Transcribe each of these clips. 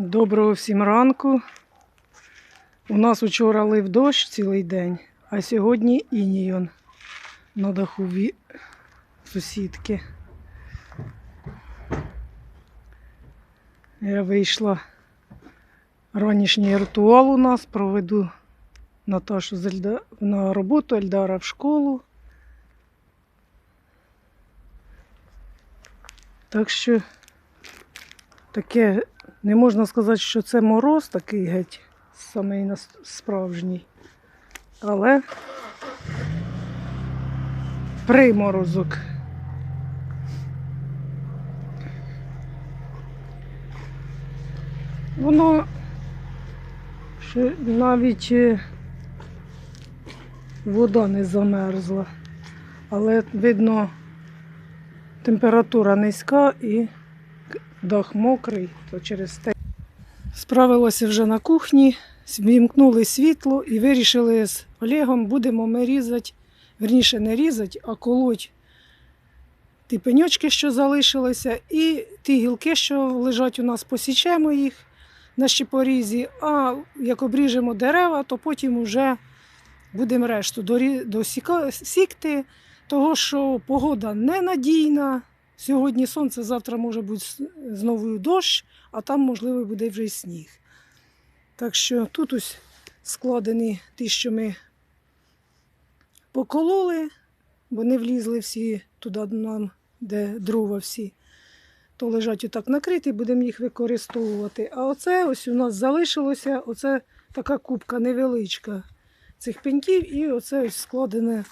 Доброго всім ранку. У нас вчора лив дощ цілий день, а сьогодні інійон на даху ві- сусідки. Я вийшла. Ранішній ритуал у нас проведу Наташу з Ельда... на роботу, Ельдара в школу. Так що таке не можна сказати, що це мороз такий геть, самий справжній. Але приморозок. Воно ще навіть е, вода не замерзла. Але видно, температура низька і дах мокрий, то через те. Справилася вже на кухні, вімкнули світло і вирішили з Олегом, будемо ми різати, верніше не різати, а колоть ті пеньочки, що залишилися, і ті гілки, що лежать у нас, посічемо їх на щепорізі, а як обріжемо дерева, то потім вже будемо решту досіка- того що погода ненадійна. Сьогодні сонце, завтра може бути знову дощ, а там, можливо, буде вже й сніг. Так що тут ось складені ті, що ми покололи, бо не влізли всі туди нам, де дрова всі. То лежать отак накриті, будемо їх використовувати. А оце ось у нас залишилося, оце така кубка невеличка цих пеньків, і оце ось складене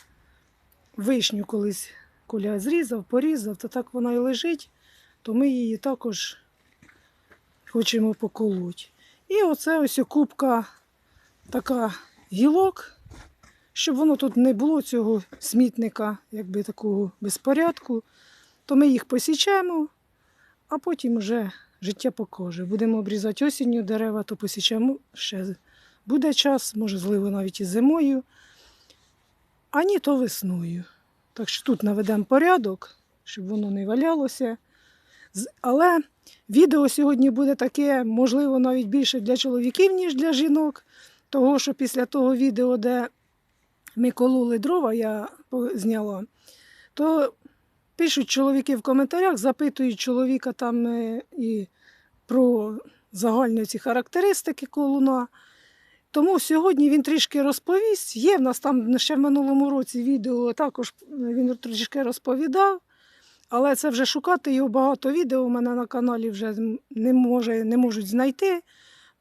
вишню колись Коля зрізав, порізав, то так вона і лежить, то ми її також хочемо поколоти. І оце ось кубка така гілок, щоб воно тут не було цього смітника, якби такого безпорядку, то ми їх посічемо, а потім вже життя покаже. Будемо обрізати осінню дерева, то посічемо ще буде час, можливо, навіть і зимою, а ні, то весною. Так що тут наведемо порядок, щоб воно не валялося. Але відео сьогодні буде таке, можливо, навіть більше для чоловіків, ніж для жінок. Того, що після того відео, де ми кололи дрова, я зняла, то пишуть чоловіки в коментарях, запитують чоловіка там е, і про загальні ці характеристики колуна. Тому сьогодні він трішки розповість. Є в нас там ще в минулому році відео, також він трішки розповідав. Але це вже шукати його багато відео у мене на каналі вже не, може, не можуть знайти.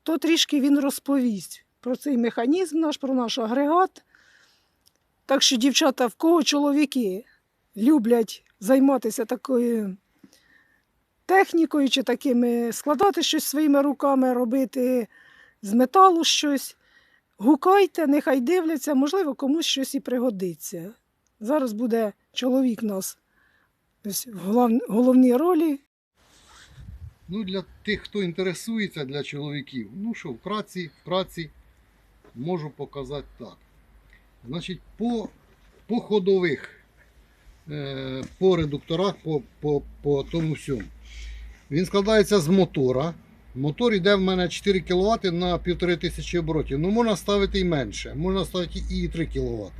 То трішки він розповість про цей механізм наш, про наш агрегат. Так що, дівчата, в кого чоловіки люблять займатися такою технікою чи такими, складати щось своїми руками, робити з металу щось. Гукайте, нехай дивляться, можливо, комусь щось і пригодиться. Зараз буде чоловік у нас в головній ролі. Ну, для тих, хто інтересується, для чоловіків, ну що, вкратці, вкратці можу показати так. Значить, по, по ходових, е, по редукторах, по, по, по тому всьому. Він складається з мотора. Мотор йде в мене 4 кВт на 1500 оборотів. Ну, можна ставити і менше, можна ставити і 3 кВт.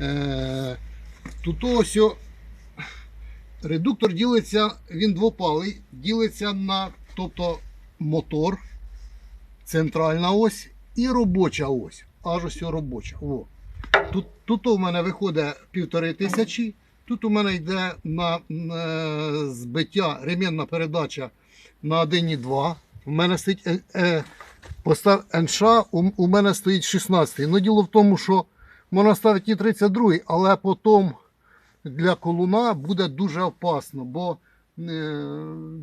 Е, тут ось Редуктор ділиться, він двопалий, ділиться на тобто мотор, центральна ось і робоча ось. Аж ось робоча. О. Тут, тут у мене виходить півтори тисячі. Тут у мене йде на, на збиття ремінна передача на 1,2. У мене стоїть е, е, постав НШ, у, у мене стоїть 16. Ну, діло в тому, що можна ставити і 32, але потім для колуна буде дуже опасно, бо е,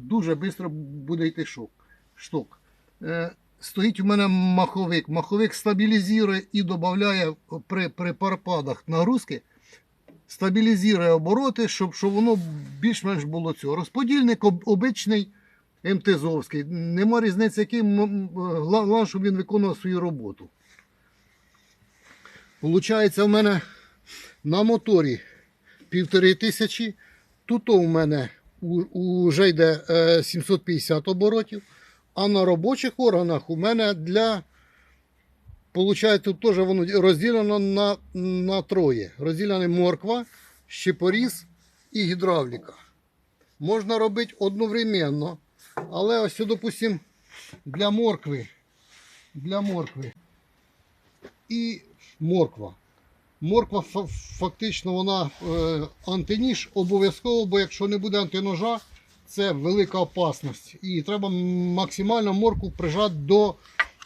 дуже швидко буде йти шок. шток. Е, стоїть у мене маховик. Маховик стабілізує і додає при, при парпадах нагрузки, стабілізує обороти, щоб, щоб воно більш-менш було цього. Розподільник об, обичний МТЗовський. Нема різниці, який м- м, щоб він виконував свою роботу. Получається, в мене на моторі півтори тисячі. Тут у мене уже йде е, 750 оборотів. А на робочих органах у мене для. Получається, тут теж воно розділено на, на троє. Розділена морква, щепоріз і гідравліка. Можна робити одновременно. Але ось, допустим, для моркви. Для моркви. І морква. Морква фактично вона е, антиніж обов'язково, бо якщо не буде антиножа, це велика опасність. І треба максимально морку прижати до,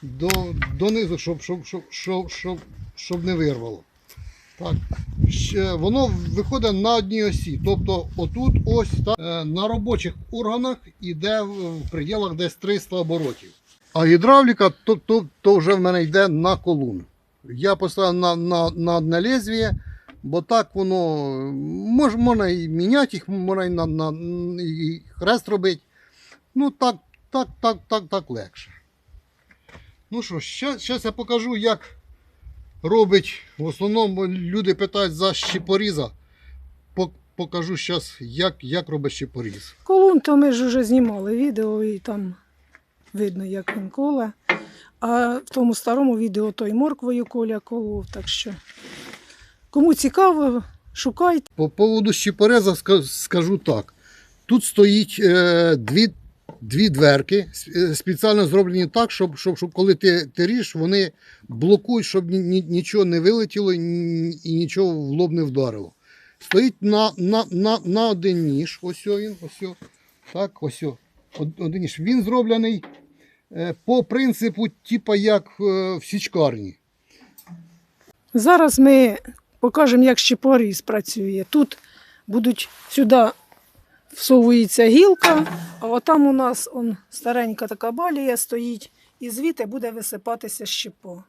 до, щоб, щоб, щоб, щоб, щоб, щоб не вирвало. Так. Ще Воно виходить на одній осі. Тобто отут ось так, е, на робочих органах іде в в пределах десь 300 оборотів. А гідравліка то, то, то вже в мене йде на колун. Я поставив на, на, на одне лезвіє, бо так воно мож, можна і міняти їх, можна і, на, на, і хрест робити. Ну так, так, так, так, так легше. Ну що, зараз я покажу, як робить. В основному люди питають за щепоріза. Покажу зараз, як, як робить щепоріз. Колун, то ми ж вже знімали відео і там видно, як він коле. А в тому старому відео той морквою коля колов. Так що кому цікаво, шукайте. По поводу щепореза скажу так. Тут стоїть е, дві, дві дверки, е, спеціально зроблені так, щоб, щоб, щоб коли ти, ти ріж, вони блокують, щоб ні, ні- нічого не вилетіло і, нічого в лоб не вдарило. Стоїть на, на, на, на один ніж. Ось він, ось. Так, ось. Один ніж. Він зроблений е, по принципу, типа як е, в січкарні. Зараз ми покажемо, як щепоріз працює. Тут будуть сюди всовується гілка, а отам у нас он, старенька така балія стоїть, і звідти буде висипатися щепо.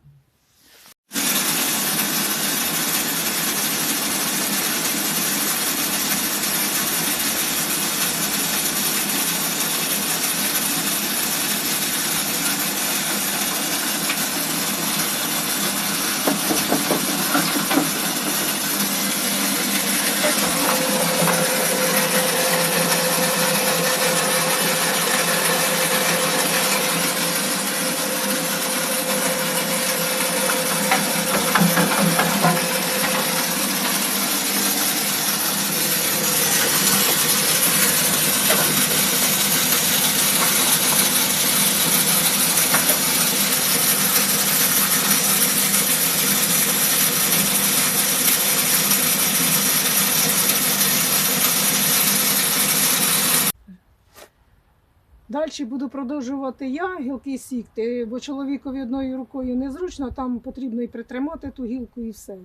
Далі буду продовжувати я гілки сікти, бо чоловікові одною рукою незручно, там потрібно і притримати ту гілку і все.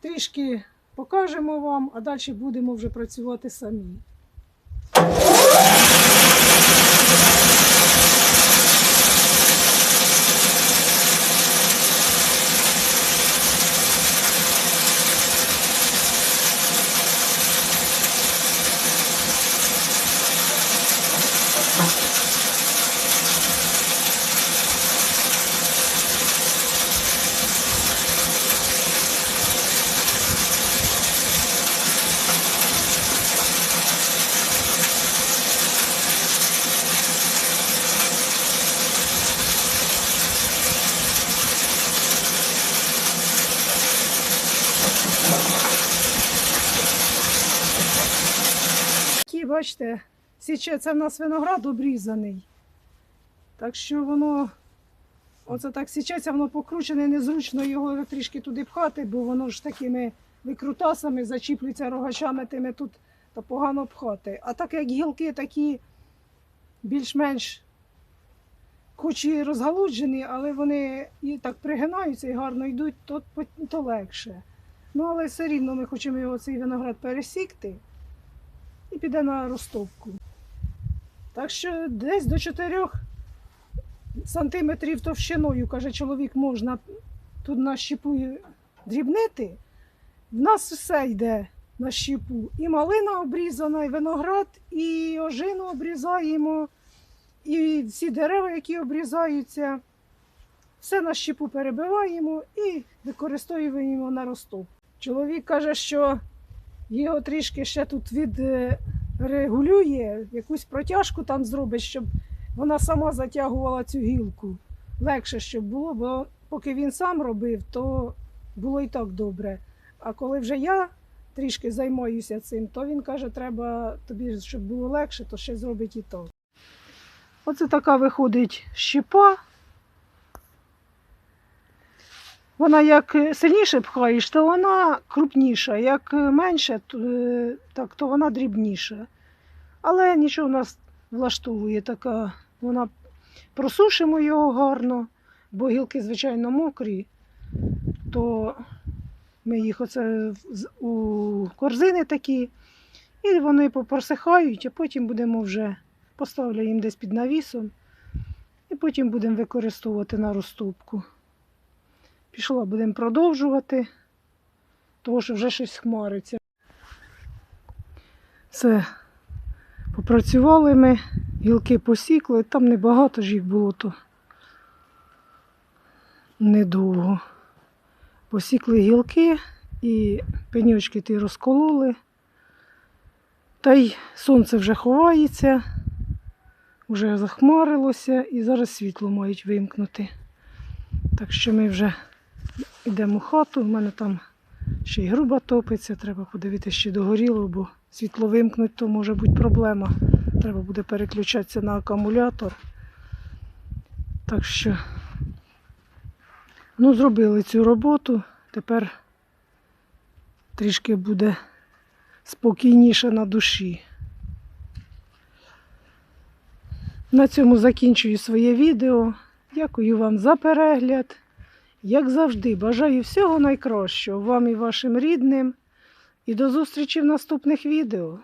Трішки покажемо вам, а далі будемо вже працювати самі. Такі, бачите, січе, це в нас виноград обрізаний. Так що воно, оце так січеться, воно покручене, незручно його трішки туди пхати, бо воно ж такими викрутасами зачіплюється рогачами тими тут та погано пхати. А так як гілки такі більш-менш хоч і розгалуджені, але вони і так пригинаються і гарно йдуть, то, то легше. Ну, але все рівно ми хочемо його цей виноград пересікти і піде на ростовку. Так що десь до 4 сантиметрів товщиною, каже чоловік, можна тут на щепу дрібнити. В нас все йде на щепу. І малина обрізана, і виноград, і ожину обрізаємо, і всі дерева, які обрізаються. Все на щепу перебиваємо і використовуємо на ростовку. Чоловік каже, що його трішки ще тут відрегулює, якусь протяжку там зробить, щоб вона сама затягувала цю гілку. Легше, щоб було, бо поки він сам робив, то було і так добре. А коли вже я трішки займаюся цим, то він каже, треба тобі, щоб було легше, то ще зробить і то. Оце така виходить щепа. Вона як е, сильніше пхаєш, то вона крупніша, як е, менше, е, так, то вона дрібніша. Але нічого в нас влаштовує така. Вона просушимо його гарно, бо гілки, звичайно, мокрі, то ми їх оце у корзини такі, і вони попросихають, а потім будемо вже поставлю їм десь під навісом, і потім будемо використовувати на розтопку. Пішла, будемо продовжувати, тому що вже щось хмариться. Все, попрацювали ми, гілки посікли, там небагато ж їх було, то недовго. Посікли гілки і пеньочки ті розкололи. Та й сонце вже ховається, вже захмарилося і зараз світло мають вимкнути. Так що ми вже йдемо в хату. У мене там ще й груба топиться, треба подивитися, чи догоріло, бо світло вимкнуть, то може бути проблема. Треба буде переключатися на акумулятор. Так що, ну, зробили цю роботу. Тепер трішки буде спокійніше на душі. На цьому закінчую своє відео. Дякую вам за перегляд. Як завжди, бажаю всього найкращого вам і вашим рідним. І до зустрічі в наступних відео.